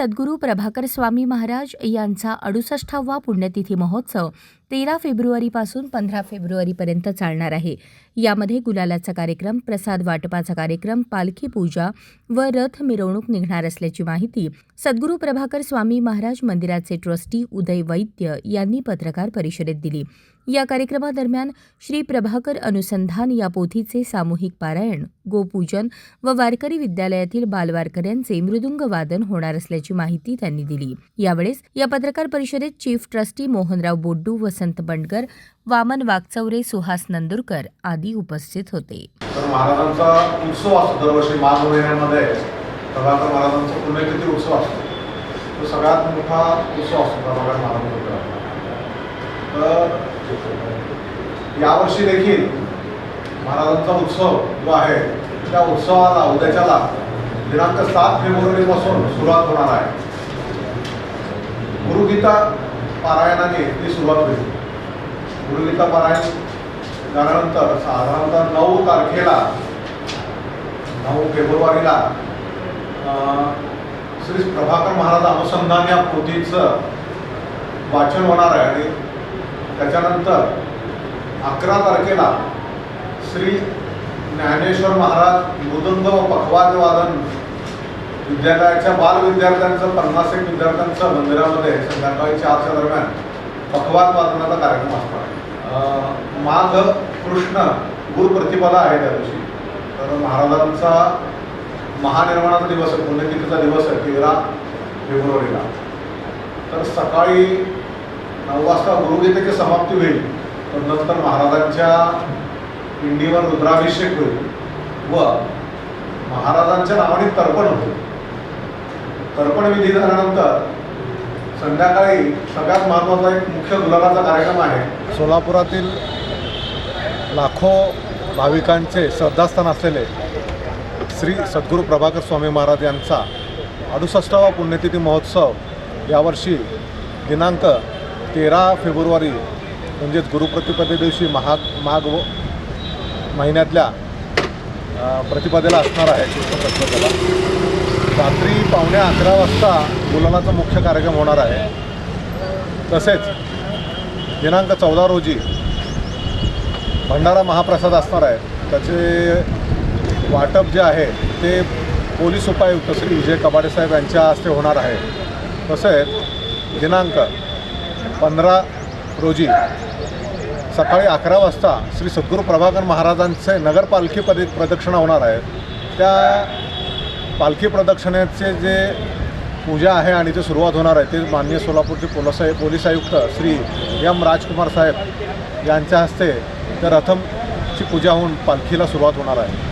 सद्गुरू प्रभाकर स्वामी महाराज यांचा अडुसष्टावा पुण्यतिथी महोत्सव तेरा फेब्रुवारीपासून पंधरा फेब्रुवारीपर्यंत चालणार आहे. यामध्ये गुलालाचा कार्यक्रम प्रसाद वाटपाचा कार्यक्रम पालखी पूजा व रथ मिरवणूक निघणार असल्याची माहिती सद्गुरू प्रभाकर स्वामी महाराज मंदिराचे ट्रस्टी उदय वैद्य यांनी पत्रकार परिषदेत दिली. या कार्यक्रमादरम्यान श्री प्रभाकर अनुसंधान या पोथीचे सामूहिक पारायण गोपूजन व वारकरी विद्यालयातील बालवारकऱ्यांचे मृदुंग वादन होणार असल्याची माहिती त्यांनी दिली. यावेळेस या पत्रकार परिषदेत चीफ ट्रस्टी मोहनराव बोड्डू वसंत बंडकर वामन वागचौरे सुहास नंदुरकर आदी उपस्थित होते. तर महाराजांचा उत्सव असतो दरवर्षी माघ महिन्यामध्ये. प्रभाकर महाराजांचा पुण्यतिथी उत्सव असतो? तो सगळ्यात मोठा उत्सव असतो प्रभाकर महाराजांचा तर यावर्षी देखील महाराजांचा उत्सव जो आहे त्या उत्सवाला उद्याच्याला दिनांक सात फेब्रुवारीपासून सुरुवात होणार आहे. गुरुगीता पारायणाने ती सुरुवात होईल. गुरुगीता पारायण झाल्यानंतर साधारणतः नऊ तारखेला नऊ फेब्रुवारीला श्री प्रभाकर महाराज अनुसंधान या पोथीचं वाचन होणार आहे आणि त्याच्यानंतर अकरा तारखेला श्री ज्ञानेश्वर महाराज मृदंग व पखवाद वादन विद्यालयाच्या बाल विद्यार्थ्यांचं पन्नास एक विद्यार्थ्यांचं मंदिरामध्ये संध्याकाळी चारच्या दरम्यान पखवाज वादनाचा कार्यक्रम असणार आहे माघ कृष्ण गुरुप्रतिपदा आहे त्या दिवशी. तर महाराजांचा महानिर्वाणाचा दिवस आहे पुण्यतिथीचा दिवस आहे तेरा फेब्रुवारीला. तर सकाळी नऊ वाजता गुरुगीतेची समाप्ती होईल. तर नंतर महाराजांच्या पिंडीवर रुद्राभिषेक होईल व महाराजांच्या नावाने तर्पण होईल. तर्पण विधी झाल्यानंतर संध्याकाळी सगळ्यात महत्त्वाचा एक मुख्य गुलाबाचा कार्यक्रम आहे. सोलापुरातील लाखो भाविकांचे श्रद्धास्थान असलेले श्री सद्गुरू प्रभाकर स्वामी महाराज यांचा अडुसष्टावा पुण्यतिथी महोत्सव यावर्षी दिनांक तेरा फेब्रुवारी म्हणजेच गुरुप्रतिपदे दिवशी महाग माघ व महिन्यातल्या प्रतिपदेला असणार आहे. कृष्ण प्रतिपदेला पावणे अकरा वाजता गुलालाचा मुख्य कार्यक्रम होणार आहे. तसेच दिनांक चौदा रोजी भंडारा महाप्रसाद असणार आहे. त्याचे वाटप जे आहे ते पोलीस उपायुक्त श्री विजय कबाडे साहेब यांच्या हस्ते होणार आहे. तसेच दिनांक पंधरा रोजी सकाळी अकरा वाजता श्री सद्गुरू प्रभाकर महाराजांचे नगरपालखी पद प्रदक्षिणा होणार आहे. त्या पालखी प्रदक्षिणेचे जे पूजा आहे आणि जे सुरुवात होणार आहे ते माननीय सोलापूरचे पोलीस पोलीस आयुक्त श्री एम राजकुमार साहेब यांच्या हस्ते त्या रथमची पूजा होऊन पालखीला सुरुवात होणार आहे.